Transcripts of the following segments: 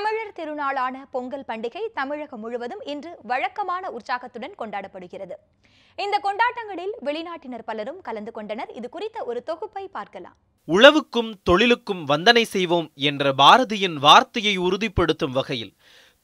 தமிழர் திருநாளான பொங்கல் பண்டிகை தமிழகம் முழுவதும் இன்று வழக்கமான உற்சாகத்துடன் கொண்டாடப்படுகிறது. இந்த கொண்டாட்டங்களில் வெளிநாட்டினர் பலரும் கலந்து கொண்டனர். இது குறித்த ஒரு தொகுப்பை பார்க்கலாம். உழவுக்கும் தொழிலுக்கும் வந்தனை செய்வோம் என்ற பாரதியின் வார்த்தையை உறுதிப்படுத்தும் வகையில்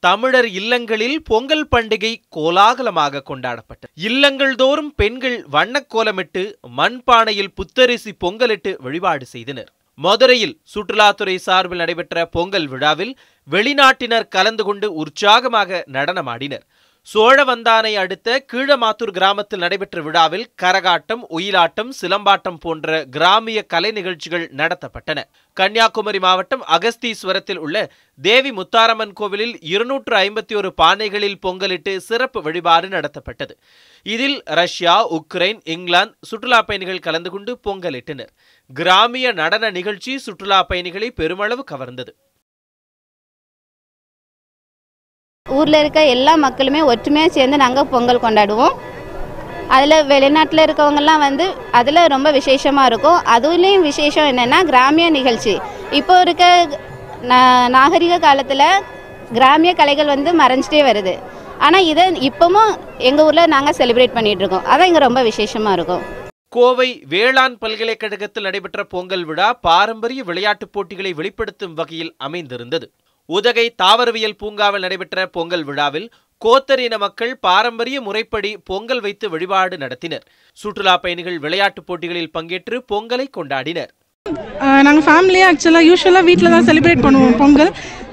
தமிழர் இல்லங்களில் பொங்கல் பண்டிகை கோலாகலமாக கொண்டாடப்பட்டது. இல்லங்கள் தோறும் பெண்கள் வண்ணக்கோலமிட்டு மண்பானையில் புத்தரிசி பொங்கலிட்டு வழிபாடு செய்தனர். மதுரையில் சுற்றுலாத்துறை சார்பில் நடைபெற்ற பொங்கல் விழாவில் வெளிநாட்டினர் கலந்து கொண்டு உற்சாகமாக நடனமாடினர். சோழவந்தானை அடுத்த கீழமாத்தூர் கிராமத்தில் நடைபெற்ற விழாவில் கரகாட்டம் ஒயிலாட்டம் சிலம்பாட்டம் போன்ற கிராமிய கலை நிகழ்ச்சிகள் நடத்தப்பட்டன. கன்னியாகுமரி மாவட்டம் அகஸ்தீஸ்வரத்தில் உள்ள தேவி முத்தாரம்மன் கோவிலில் இருநூற்று ஐம்பத்தி ஒரு பானைகளில் பொங்கலிட்டு சிறப்பு வழிபாடு நடத்தப்பட்டது. இதில் ரஷ்யா உக்ரைன் இங்கிலாந்து சுற்றுலா பயணிகள் கலந்து கொண்டு பொங்கலிட்டனர். கிராமிய நடன நிகழ்ச்சி சுற்றுலா பயணிகளை பெருமளவு கவர்ந்தது. ஊரில் இருக்க எல்லா மக்களுமே ஒற்றுமையாக சேர்ந்து நாங்கள் பொங்கல் கொண்டாடுவோம். அதில் வெளிநாட்டில் இருக்கவங்கெல்லாம் வந்து அதில் ரொம்ப விசேஷமாக இருக்கும். அதுலேயும் விசேஷம் என்னென்னா கிராமிய நிகழ்ச்சி. இப்போ இருக்க நாகரிக காலத்தில் கிராமிய கலைகள் வந்து மறைஞ்சிட்டே வருது. ஆனால் இதை இப்போவும் எங்கள் ஊரில் நாங்கள் செலிப்ரேட் பண்ணிகிட்ருக்கோம் இருக்கோம். அதான் இங்கே ரொம்ப விசேஷமாக இருக்கும். கோவை வேளாண் பல்கலைக்கழகத்தில் நடைபெற்ற பொங்கல் விழா பாரம்பரிய விளையாட்டுப் போட்டிகளை வெளிப்படுத்தும் வகையில் அமைந்திருந்தது. உதகை தாவரவியல் பூங்காவில் நடைபெற்ற பொங்கல் விழாவில் கோத்தர் இன மக்கள் பாரம்பரிய முறைப்படி பொங்கல் வைத்து வழிபாடு நடத்தினர். சுற்றுலா பயணிகள் விளையாட்டுப் போட்டிகளில் பங்கேற்று பொங்கலை கொண்டாடினர். நாங்கள் ஃபேமிலியாக ஆக்சுவலாக யூஸ்வலாக வீட்டில் தான் செலிப்ரேட் பண்ணுவோம் பொங்கல்.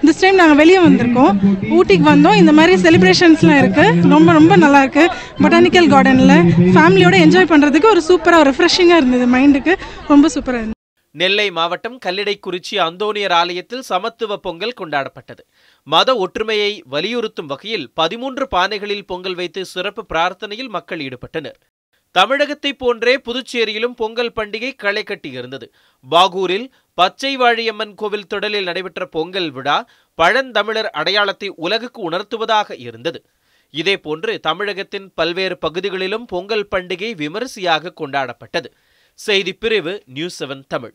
திஸ் டைம் நாங்கள் வெளியே வந்திருக்கோம். ஊட்டிக்கு வந்தோம். இந்த மாதிரி செலிப்ரேஷன்ஸ்லாம் இருக்குது ரொம்ப ரொம்ப நல்லா இருக்குது பொட்டானிக்கல் கார்டனில் ஃபேமிலியோட என்ஜாய் பண்ணுறதுக்கு ஒரு சூப்பராக ஒரு ரெஃப்ரெஷிங்காக இருந்தது மைண்டுக்கு ரொம்ப சூப்பராக இருந்தது. நெல்லை மாவட்டம் கல்லிடைக்குறிச்சி அந்தோனியர் ஆலயத்தில் சமத்துவ பொங்கல் கொண்டாடப்பட்டது. மத ஒற்றுமையை வலியுறுத்தும் வகையில் பதிமூன்று பானைகளில் பொங்கல் வைத்து சிறப்பு பிரார்த்தனையில் மக்கள் ஈடுபட்டனர். தமிழகத்தைப் போன்றே புதுச்சேரியிலும் பொங்கல் பண்டிகை களை கட்டியிருந்தது பாகூரில் பச்சை வாழியம்மன் கோவில் தொடரில் நடைபெற்ற பொங்கல் விழா பழந்தமிழர் அடையாளத்தை உலகுக்கு உணர்த்துவதாக இருந்தது. இதேபோன்று தமிழகத்தின் பல்வேறு பகுதிகளிலும் பொங்கல் பண்டிகை விமரிசையாக கொண்டாடப்பட்டது. செய்திப் பிரிவு நியூஸ் செவன் தமிழ்.